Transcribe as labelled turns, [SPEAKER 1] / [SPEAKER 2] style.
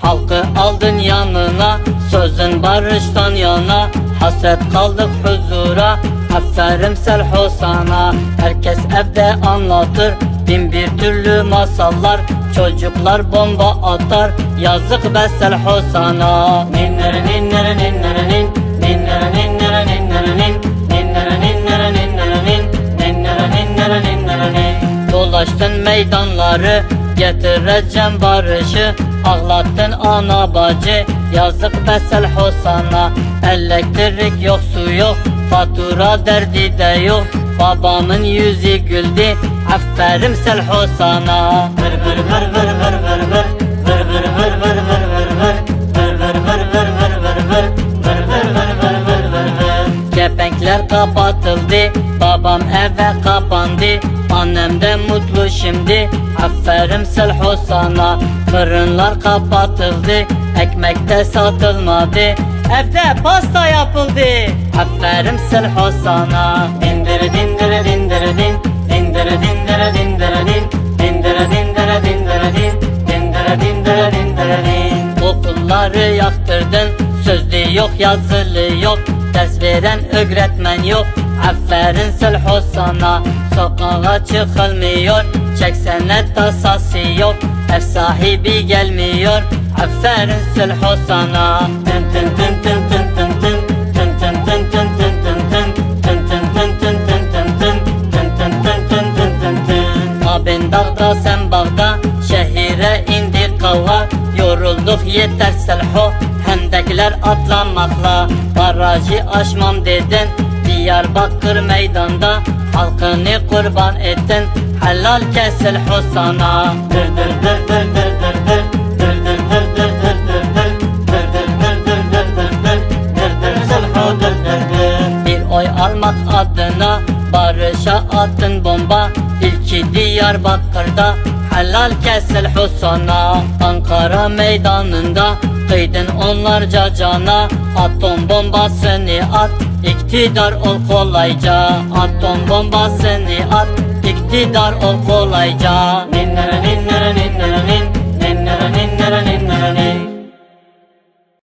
[SPEAKER 1] Halkı aldın yanına Sözün barıştan yana. Hasret kaldık huzura Aferin Selho Herkes evde anlatır Bin bir türlü masallar. Çocuklar bomba atar Yazık be Selho Dolaştın meydanları Getireceğim barışı Ağlattın ana bacı Yazık be Selho sana Elektrik yok su yok Fatura derdi de yok Babamın yüzü güldü Aferin Selho sana Vır vır vır vır vır vır vır Vır vır vır vır vır vır vır Vır vır vır vır vır vır vır Vır vır vır kapatıldı Babam eve kapandı Annem de mutlu şimdi. Aferin Selho sana. Fırınlar kapatıldı. Ekmek de satılmadı. Evde pasta yapıldı. Aferin Selho sana. Dindiri dindiri dindiri din. Dindiri dindiri dindiri din. Dindiri dindiri dindiri din. Dindiri dindiri dindiri din. Okulları yaktırdın Sözlü yok yazılı yok. Ders veren öğretmen yok Aferin Selho sana Sokağa çıkılmıyor Çeksene tasası yok Ev sahibi gelmiyor Aferin Selho sana Tın tın tın tın tın tın tın Tın tın tın tın tın tın tın Tın tın tın tın tın tın tın Tın tın tın tın tın tın tın Abin dağda sen bağda Şehire indi kavga Yorulduk yeter Selho Hendekler atlamakla Barajı aşmam dedin Diyarbakır meydanda Halkını kurban ettin Helal kesil sana Dır dır dır dır dır dır dır almak adına Barışa attın bomba İlki Diyarbakır'da Helal kesil sana Ankara meydanında Kıydın onlarca cana Atom bombasını at İktidar ol kolayca Atom bombasını at. İktidar ol kolayca. Ninnere ninnere ninnere